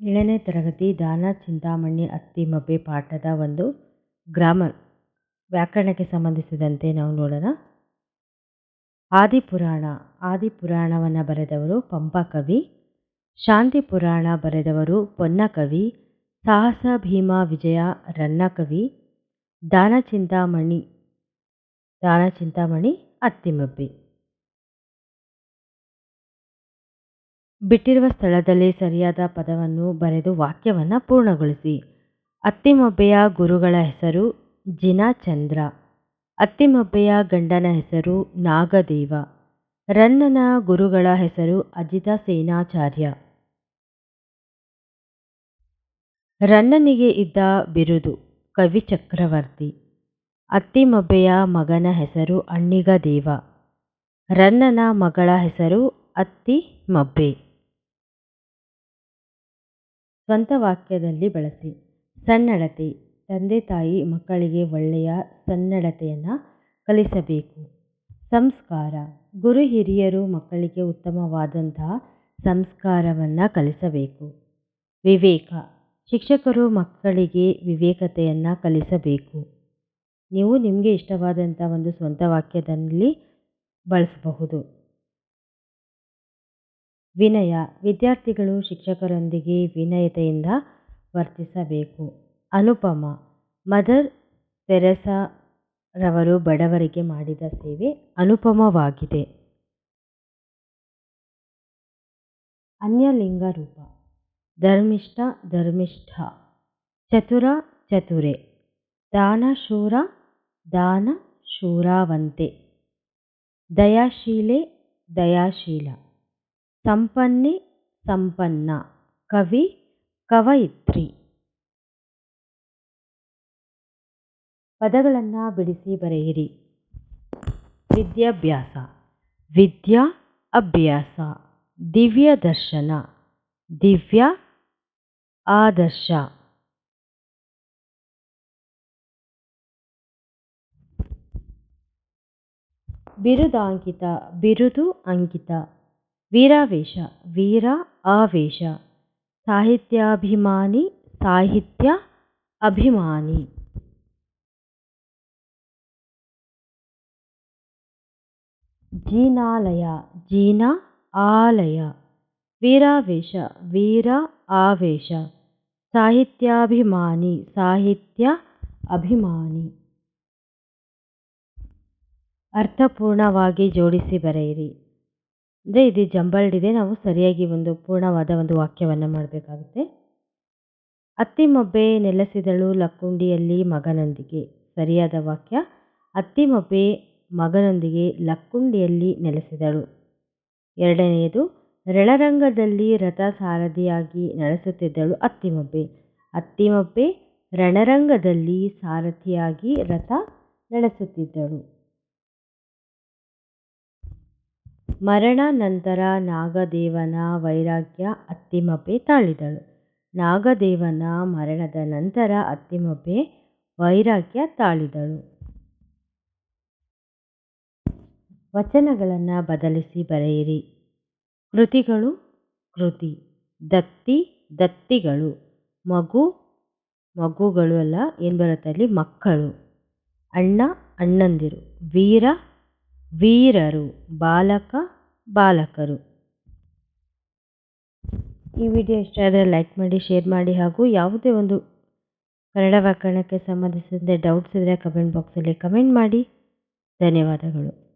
ಏಳನೇ ತರಗತಿ ದಾನ ಚಿಂತಾಮಣಿ ಅತ್ತಿಮಬ್ಬೆ ಪಾಠದ ಒಂದು ಗ್ರಾಮರ್ ವ್ಯಾಕರಣಕ್ಕೆ ಸಂಬಂಧಿಸಿದಂತೆ ನಾವು ನೋಡೋಣ. ಆದಿಪುರಾಣ, ಆದಿಪುರಾಣವನ್ನು ಬರೆದವರು ಪಂಪ ಕವಿ, ಶಾಂತಿ ಪುರಾಣ ಬರೆದವರು ಪೊನ್ನ ಕವಿ, ಸಾಹಸ ಭೀಮ ವಿಜಯ ರನ್ನ ಕವಿ, ದಾನ ಚಿಂತಾಮಣಿ ದಾನ ಚಿಂತಾಮಣಿ ಅತ್ತಿಮಬ್ಬೆ ಬಿಟ್ಟಿರುವ ಸ್ಥಳದಲ್ಲಿ ಸರಿಯಾದ ಪದವನ್ನು ಬರೆದು ವಾಕ್ಯವನ್ನು ಪೂರ್ಣಗೊಳಿಸಿ. ಅತ್ತಿಮಬ್ಬೆಯ ಗುರುಗಳ ಹೆಸರು ಜಿನಚಂದ್ರ. ಅತ್ತಿಮಬ್ಬೆಯ ಗಂಡನ ಹೆಸರು ನಾಗದೇವ. ರನ್ನನ ಗುರುಗಳ ಹೆಸರು ಅಜಿತ ಸೇನಾಚಾರ್ಯ. ರನ್ನನಿಗೆ ಇದ್ದ ಬಿರುದು ಕವಿ ಚಕ್ರವರ್ತಿ. ಅತ್ತಿಮಬ್ಬೆಯ ಮಗನ ಹೆಸರು ಅಣ್ಣಿಗದೇವ. ರನ್ನನ ಮಗಳ ಹೆಸರು ಅತ್ತಿಮಬ್ಬೆ. ಸ್ವಂತ ವಾಕ್ಯದಲ್ಲಿ ಬಳಸಿ. ಸನ್ನಡತೆ, ತಂದೆ ತಾಯಿ ಮಕ್ಕಳಿಗೆ ಒಳ್ಳೆಯ ಸನ್ನಡತೆಯನ್ನು ಕಲಿಸಬೇಕು. ಸಂಸ್ಕಾರ, ಗುರು ಹಿರಿಯರು ಮಕ್ಕಳಿಗೆ ಉತ್ತಮವಾದಂತಹ ಸಂಸ್ಕಾರವನ್ನು ಕಲಿಸಬೇಕು. ವಿವೇಕ, ಶಿಕ್ಷಕರು ಮಕ್ಕಳಿಗೆ ವಿವೇಕತೆಯನ್ನು ಕಲಿಸಬೇಕು. ನೀವು ನಿಮಗೆ ಇಷ್ಟವಾದಂಥ ಒಂದು ಸ್ವಂತ ವಾಕ್ಯದಲ್ಲಿ ಬಳಸಬಹುದು. ವಿನಯ. ವಿದ್ಯಾರ್ಥಿಗಳು ಶಿಕ್ಷಕರೊಂದಿಗೆ ವಿನಯತೆಯಿಂದ ವರ್ತಿಸಬೇಕು. ಅನುಪಮ. ಮದರ್ ತೆರೇಸಾರವರು ಬಡವರಿಗೆ ಮಾಡಿದ ಸೇವೆ ಅನುಪಮವಾಗಿದೆ. ಅನ್ಯಲಿಂಗ ರೂಪ. ಧರ್ಮಿಷ್ಠ ಧರ್ಮಿಷ್ಠ. ಚತುರ, ಚತುರೆ. ದಾನಶೂರ ದಾನ, ಶೂರಾವಂತೆ. ದಯಾಶೀಲೆ, ದಯಾಶೀಲ. ಸಂಪನ್ನೆ ಸಂಪನ್ನ. ಕವಿ ಕವಯಿತ್ರಿ. ಪದಗಳನ್ನು ಬಿಡಿಸಿ ಬರೆಯಿರಿ. ವಿದ್ಯಾಭ್ಯಾಸ. ವಿದ್ಯಾ ಅಭ್ಯಾಸ. ದಿವ್ಯ ದರ್ಶನ. ದಿವ್ಯ ಆದರ್ಶ. ಬಿರುದಾಂಕಿತ, ಬಿರುದು ಅಂಕಿತ. ವೀರಾವೇಶ, ವೀರ ಆವೇಶ. ಸಾಹಿತ್ಯಾಭಿಮಾನಿ, ಸಾಹಿತ್ಯ ಅಭಿಮಾನಿ. ಜೀನಾಲಯ, ಜೀನ ಆಲಯ. ವೀರಾವೇಶ, ವೀರ ಆವೇಶ. ಸಾಹಿತ್ಯಾಭಿಮಾನಿ, ಸಾಹಿತ್ಯ ಅಭಿಮಾನಿ. ಅರ್ಥಪೂರ್ಣವಾಗಿ ಜೋಡಿಸಿ ಬರೆಯಿರಿ. ಅಂದರೆ ಇದು ಜಂಬಲ್ಡ್ ಇದೆ ನಾವು ಸರಿಯಾಗಿ ಒಂದು ಪೂರ್ಣವಾದ ಒಂದು ವಾಕ್ಯವನ್ನು ಮಾಡಬೇಕಾಗುತ್ತೆ. ಅತ್ತಿಮೊಬ್ಬೆ ನೆಲೆಸಿದಳು ಲಕ್ಕುಂಡಿಯಲ್ಲಿ ಮಗನೊಂದಿಗೆ. ಸರಿಯಾದ ವಾಕ್ಯ. ಅತ್ತಿಮೊಬ್ಬೆ ಮಗನೊಂದಿಗೆ ಲಕ್ಕುಂಡಿಯಲ್ಲಿ ನೆಲೆಸಿದಳು. ಎರಡನೆಯದು. ರಣರಂಗದಲ್ಲಿ ರಥ ಸಾರಥಿಯಾಗಿ ನಡೆಸುತ್ತಿದ್ದಳು ಅತ್ತಿಮೊಬ್ಬೆ ಅತ್ತಿಮೊಬ್ಬೆ ರಣರಂಗದಲ್ಲಿ ಸಾರಥಿಯಾಗಿ ರಥ ನಡೆಸುತ್ತಿದ್ದಳು. ಮರಣ ನಂತರ ನಾಗದೇವನ ವೈರಾಗ್ಯ ಅತ್ತಿಮಬ್ಬೆ ತಾಳಿದಳು. ನಾಗದೇವನ ಮರಣದ ನಂತರ ಅತ್ತಿಮಬ್ಬೆ ವೈರಾಗ್ಯ ತಾಳಿದಳು. ವಚನಗಳನ್ನು ಬದಲಿಸಿ ಬರೆಯಿರಿ. ಕೃತಿಗಳು ಕೃತಿ, ದತ್ತಿ ದತ್ತಿಗಳು, ಮಗು ಮಗುಗಳು ಅಲ್ಲ, ಏನು ಬರುತ್ತೆ ಅಲ್ಲಿ ಮಕ್ಕಳು. ಅಣ್ಣ ಅಣ್ಣಂದಿರು, ವೀರ ವೀರರು, ಬಾಲಕ, ಬಾಲಕರು. ಈ ವಿಡಿಯೋ ಇಷ್ಟ ಆದರೆ ಲೈಕ್ ಮಾಡಿ ಶೇರ್ ಮಾಡಿ ಹಾಗೂ ಯಾವುದೇ ಒಂದು ಕನ್ನಡ ವ್ಯಾಕರಣಕ್ಕೆ ಸಂಬಂಧಿಸಿದಂತೆ ಡೌಟ್ಸ್ ಇದ್ದರೆ ಕಮೆಂಟ್ ಬಾಕ್ಸಲ್ಲಿ ಕಮೆಂಟ್ ಮಾಡಿ. ಧನ್ಯವಾದಗಳು.